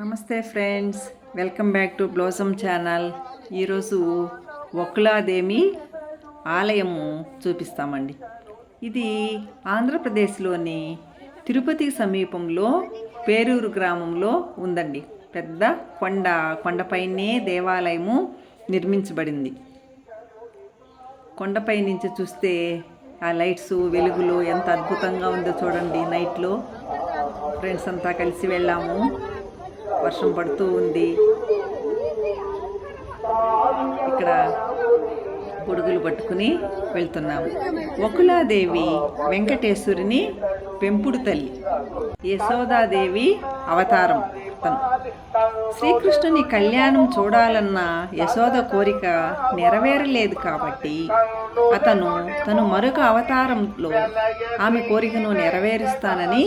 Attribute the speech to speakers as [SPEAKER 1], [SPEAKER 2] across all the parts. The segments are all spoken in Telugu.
[SPEAKER 1] నమస్తే friends welcome back to Blossom channel. ఈరోజు ఒక్కలాదేమి ఆలయము చూపిస్తామండి. ఇది ఆంధ్రప్రదేశ్లోని తిరుపతికి సమీపంలో పేరూరు గ్రామంలో ఉందండి. పెద్ద కొండ కొండపైనే దేవాలయము నిర్మించబడింది. కొండపై నుంచి చూస్తే ఆ లైట్స్ వెలుగులు ఎంత అద్భుతంగా ఉందో చూడండి నైట్లో. ఫ్రెండ్స్ అంతా కలిసి వెళ్ళాము. వర్షం పడుతూ ఉంది. ఇక్కడ పొడుగులు పట్టుకుని వెళ్తున్నాము వకులాదేవి వెంకటేశ్వరుని పెంపుడు తల్లి యశోదాదేవి అవతారం. తను శ్రీకృష్ణుని కళ్యాణం చూడాలన్న యశోద కోరిక నెరవేరలేదు కాబట్టి అతను తను మరొక అవతారంలో ఆమె కోరికను నెరవేరుస్తానని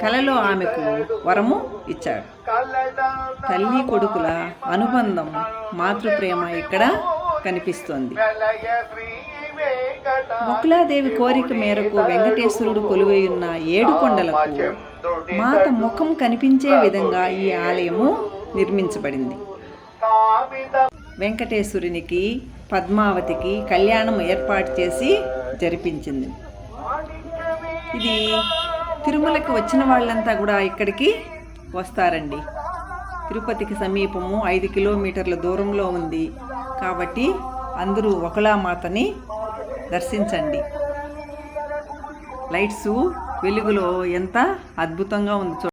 [SPEAKER 1] కలలో ఆమెకు వరము ఇచ్చాడు. తల్లి కొడుకుల అనుబంధం మాతృప్రేమ ఇక్కడ కనిపిస్తోంది. బకులాదేవి కోరిక మేరకు వెంకటేశ్వరుడు కొలువైయున్న ఏడు కొండలకు మాత ముఖం కనిపించే విధంగా ఈ ఆలయము నిర్మించబడింది. వెంకటేశ్వరునికి పద్మావతికి కళ్యాణం ఏర్పాటు చేసి జరిపించింది. ఇది తిరుమలకి వచ్చిన వాళ్ళంతా కూడా ఇక్కడికి వస్తారండి. తిరుపతికి సమీపము ఐదు కిలోమీటర్ల దూరంలో ఉంది. కాబట్టి అందరూ ఒకలామాతని దర్శించండి. లైట్స్ వెలుగులో ఎంత అద్భుతంగా ఉంది